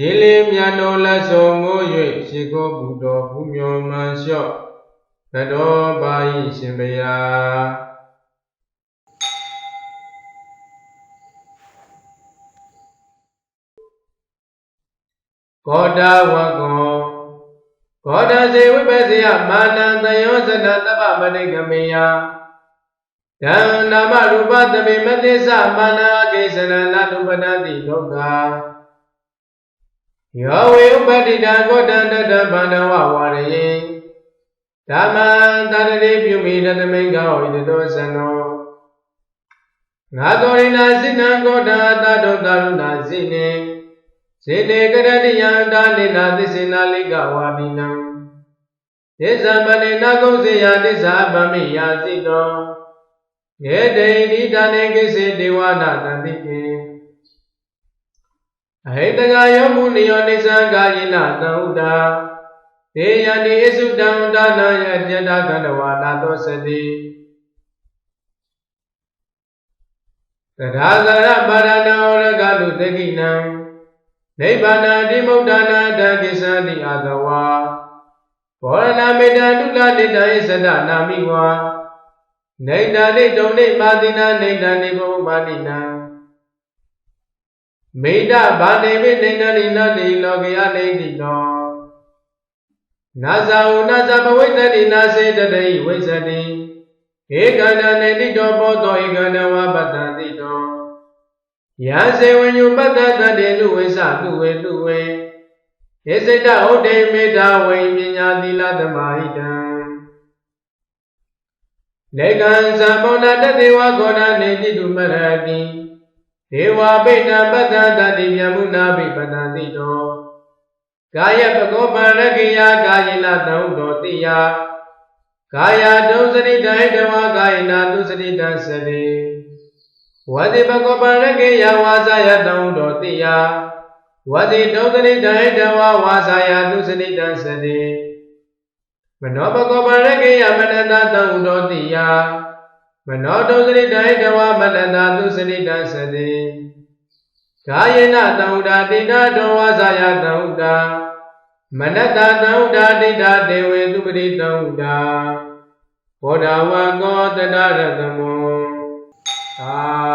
ရေလေမြတ်တော်လက်ဆောင်မိုး၍ရှိခိုးပူတော်ဘုမျောမှန်လျှော့သတော်ပါ၏ရှင်ဘုရားကောဒဝကောကောဒစေဝိပစီယမာနံတယောဇနတပ္ပမဏိကမေယဓမ္နာမရူပသမေမတိသမာနာကိစ္စရဏတုပဒတိလောက ယောဝေဥပတိတံကောတံတတဗန္ဒဝဝရယေဓမ္မံတရတိပြုမိတတမိန်ကောဣတတောသနောငါတော်ရိနာစိနံကောတံတတောတရုဏာစိနေစေတေကရတိယံတာနိနာသစ္စေနာလိကဝါပိနံသစ္စာမဏိနာကုစေယသစ္စာဗမိယာစိတောယေတေတိတာနေကိစေဒေဝနာတန္တိပိ အဟိတကယောမုနိယောနိသံကာယိနသံဥတာဒေယတိအစုတံဒါနာယတယတာကန္တဝါနာသောစတိသဒ္ဒါဇရပါရဏောရကလုတကိနံနိဗ္ဗာန်တိမုဒ္ဒနာတကိသတိအတဝါဘောရဏမေတ္တာတုလနိတ္တယေသဒနာမိဝါနေတ္တာနိတုံနိမာတိနာနေတ္တာနိဘောမာတိနာ မေတ္တာဗာနေမိနေတ္တာနိနာတိလောကယနေတိတောနာဇာဟုနာဇဘဝိတ္တိနာစေတတိဝိဇ္ဇတိဧကန္တနေတိတောဘောသောဧကန္တဝပတ္တတိတောယာစေဝညုပတ္တတတေလူဝိသလူဝေလူဝေဧစိတဟုတ်တေမေတ္တာဝိပညာသီလသမာဟိတံလေကံသံဘောနာတတေဝဂောဏနေတိတုမရတိ ဒေဝဗိဏပတ္တတတိမြမုနာဘိပတံတိတောကာယပကောပရကိယကာယိနတံဥတောတိယကာယတုစရိတဟိတဝကာယနာတုစရိတံစရိဝတိပကောပရကေယဝါစာယတံတောတိယဝတိဒုက္ခနိတဟိတဝဝါစာယသူစနိတံစတိမနောပကောပရကေယမနတတံတောတိယ မနောဒုက္ခနိတဟိတဝမနတသူစနိတံစတိကာယေနတံဥဒတိတတောဝါစာယတံဥဒမနတတံဥဒတိတဒေဝေသူပတိတံဥဒဘောဓဝကောတတရတမောသာဓုသာဓုသာ